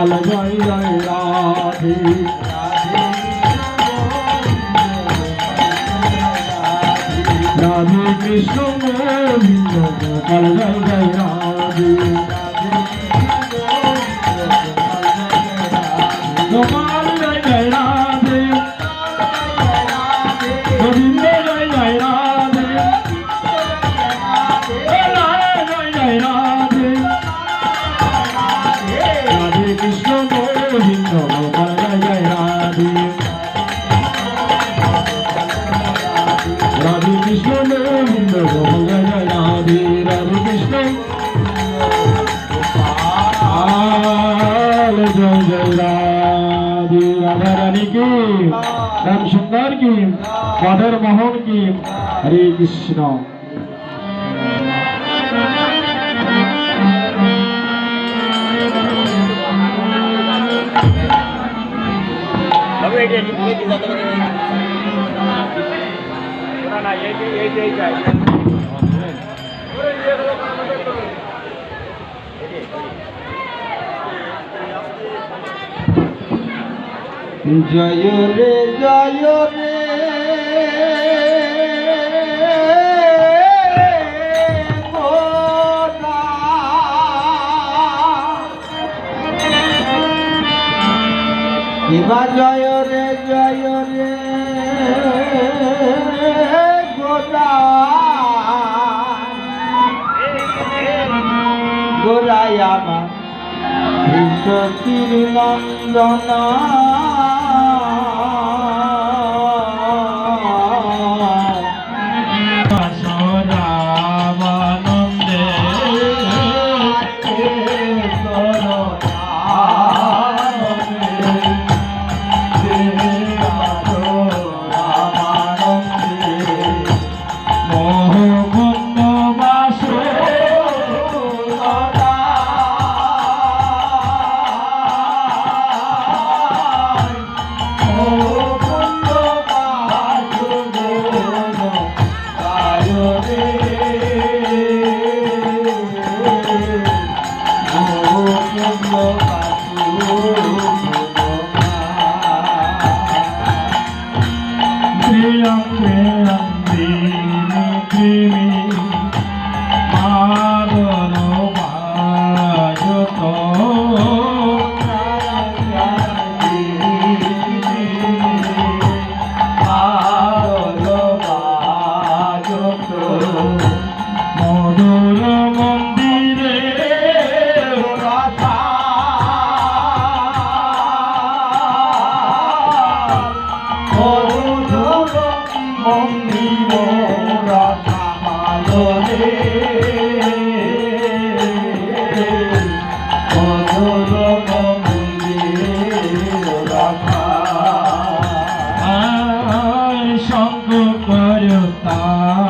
পাল জয় জয় রাধে রাধে। কৃষ্ণ গোবিন্দ জয় জয় রাধে। সুন্দর কি? মদন মোহন কি? হরে কৃষ্ণ। জয় রে জয় রে। গোদা। জয় রে জয় রে। গোদা গোরাই আমার বিশ্বতির নন্দন প্রেমি মাদন Ah.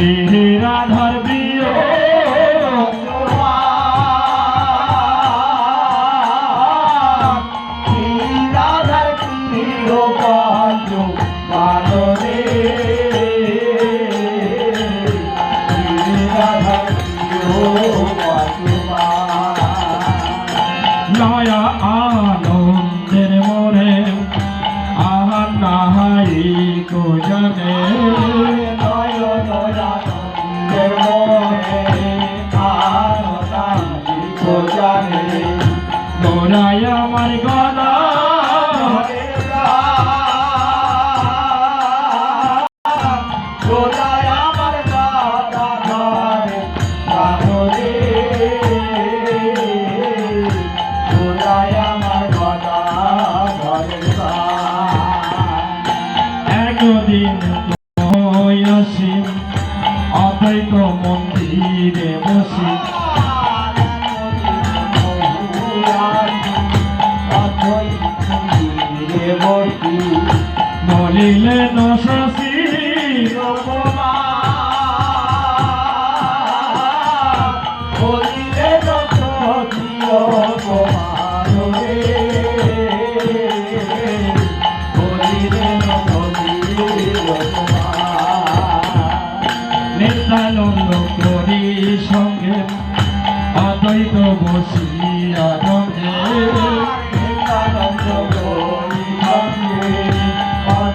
Sim. গোরাই আমার গলা। অদ্বৈত মন্দিরে বসি বলিলেন শশী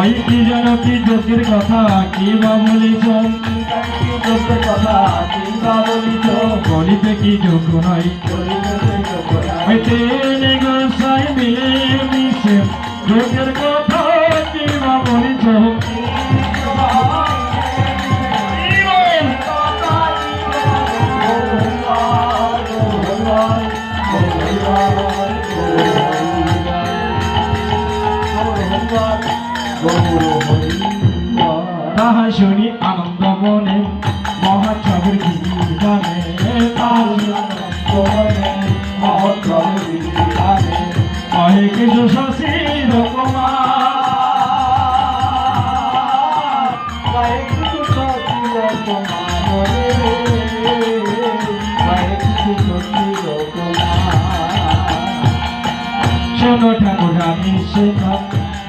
ওই কি যেন কি দোষের কথা কি বা বলিছ বলিতে কি যোগ্য নয়? গোসাই মিলে মিশে যোগের কথা তাহা শুনি আনন্দ মনে মহাছবির গীতানে কহে কিছু শশী রকমা শোনো ঠাকুর আমি শেখা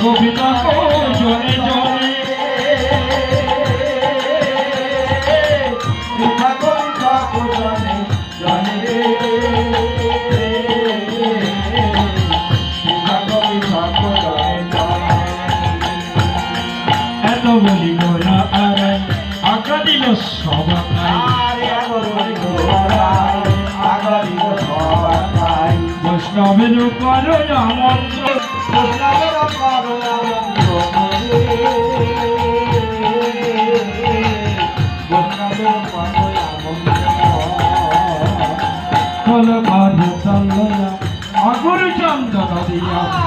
জনে জনে কৃপা করি ঠাকুর জনে জনে ঠাকুর জনে জনে এত বলি গোরা আরে, আঁকা দিল সবাই আরে বৈষ্ণবের করো আমন্ত্রণ কৃষ্ণের করো আগুর চন্দন দিয়া।